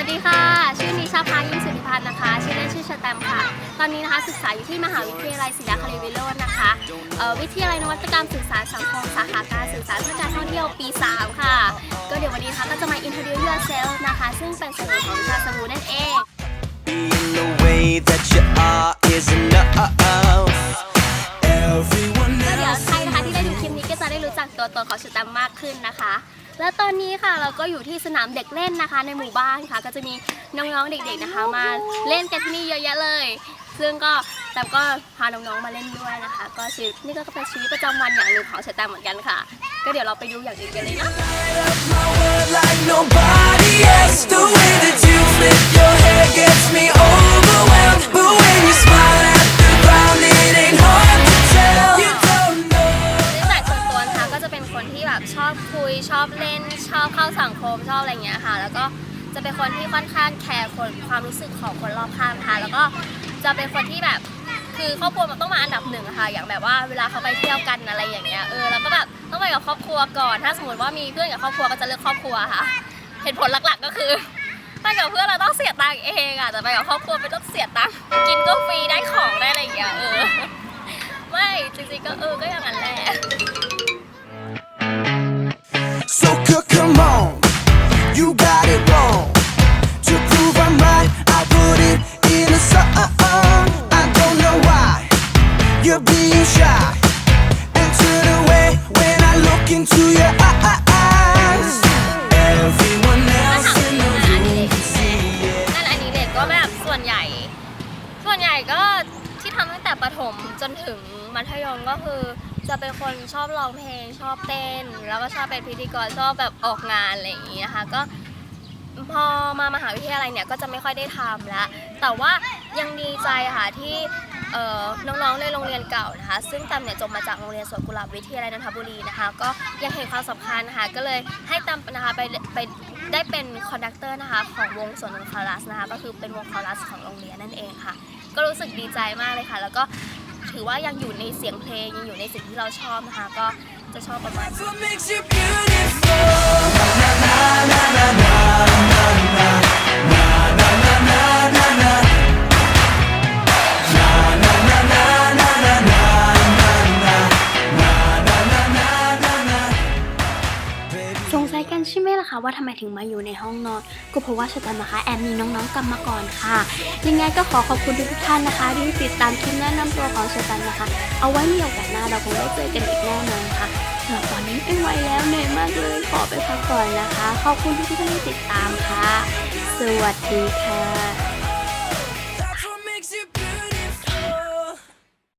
วัสดีค่ะ ชื่อนิชาพายิ่งสุธิพัฒน์นะคะ ชื่อเล่นชื่อชแตมป์ค่ะ ตอนนี้นะคะศึกษาอยู่ที่มหาวิทยาลัยศิลปาคาริวิโรจน์นะคะเอ่อวิทยาลัยนวัตกรรมสื่อสารสังคมสาขาการสื่อสารเพื่อการท่องเที่ยวปี 3 ค่ะ ก็เดี๋ยววันนี้นะคะก็จะมา introduce yourself นะคะ ซึ่งเป็นส่วนหนึ่งของวิชาสมูนั่นเอง Being the way that you are is enough. Everyone ก็เดี๋ยว else ใครนะคะที่ได้ดูคลิปนี้ก็จะได้รู้จักตัวตนของชแตมป์มากขึ้นนะคะ และตอนนี้ค่ะเราก็อยู่ที่สนามเด็กเล่นนะคะ ในหมู่บ้านค่ะ ก็จะมีน้องๆเด็ก ๆนะคะ มาเล่นกันที่นี่เยอะแยะเลย ซึ่งก็แตมก็พาน้องๆมาเล่นด้วยนะคะ ก็ชีวิตนี่ก็เป็นชีวิตประจำวันอย่างหนึ่งของชแตมเหมือนกันค่ะ ก็เดี๋ยวเราไปดูอย่างอื่นกันเลยนะ my word like nobody else. The ชอบเล่นชอบเข้าสังคมชอบอะไรเงี้ยค่ะ แล้วก็จะเป็นคนที่ค่อนข้างแคร์คนความรู้สึกของคนรอบข้างค่ะ แล้วก็จะเป็นคนที่แบบคือครอบครัวมันต้องมาอันดับหนึ่งค่ะ อย่างแบบว่าเวลาเขาไปเที่ยวกันอะไรอย่างเงี้ยเออแล้วก็แบบต้องไปกับครอบครัวก่อน ถ้าสมมติว่ามีเพื่อนกับครอบครัวก็จะเลือกครอบครัวค่ะ เหตุผลหลักๆก็คือไปกับเพื่อนเราต้องเสียตังค์เองอะแต่ไปกับครอบครัวไม่ต้องเสียตังค์กินก็ฟรีได้ของได้อะไรอย่างเงี้ยเออไม่จริงๆก็เออก็อย่างนั้นแหละ ทำตั้งแต่ประถมจนถึงมัธยมก็คือ จะเป็นคนชอบร้องเพลงชอบเต้น แล้วก็ชอบเป็นพิธีกรชอบแบบออกงานอะไรอย่างนี้นะคะก็พอมามหาวิทยาลัยเนี่ยก็จะไม่ค่อยได้ทำแล้วแต่ว่ายังดีใจค่ะที่น้องๆในโรงเรียนเก่านะคะ ซึ่งแตมเนี่ยจบมาจากโรงเรียนสวนกุหลาบวิทยาลัยนนทบุรีนะคะ ก็ยังเห็นความสำคัญนะคะก็เลยให้แตมนะคะไปไปได้เป็นคอนดักเตอร์นะคะของวงสวนนนคอรัสนะคะก็คือเป็นวงคอรัสของโรงเรียนนั่นเองค่ะ ก็รู้สึกดีใจมากเลยค่ะ แล้วก็ถือว่ายังอยู่ในเสียงเพลงยังอยู่ในสิ่งที่เราชอบนะคะ ก็จะชอบประมาณ That's what makes you beautiful. Baby, ช่ไหมล่ะคะว่าทำไมถึงมาอยู่ในห้องนอน ก็เพราะว่าชะตานะคะแอมมีน้องๆกลับมาก่อนค่ะ ยังไงก็ขอขอบคุณทุกท่านนะคะ ที่ติดตามคลิปแนะนำตัวของชะตานะคะ เอาไว้มีโอกาสหน้าเราคงได้เจอกันอีกแน่นอนค่ะสำหรับตอนนี้ไม่ไหวแล้วเหนื่อยมากเลยขอไปพักก่อนนะคะ ขอบคุณทุกท่านที่ติดตามค่ะ สวัสดีค่ะ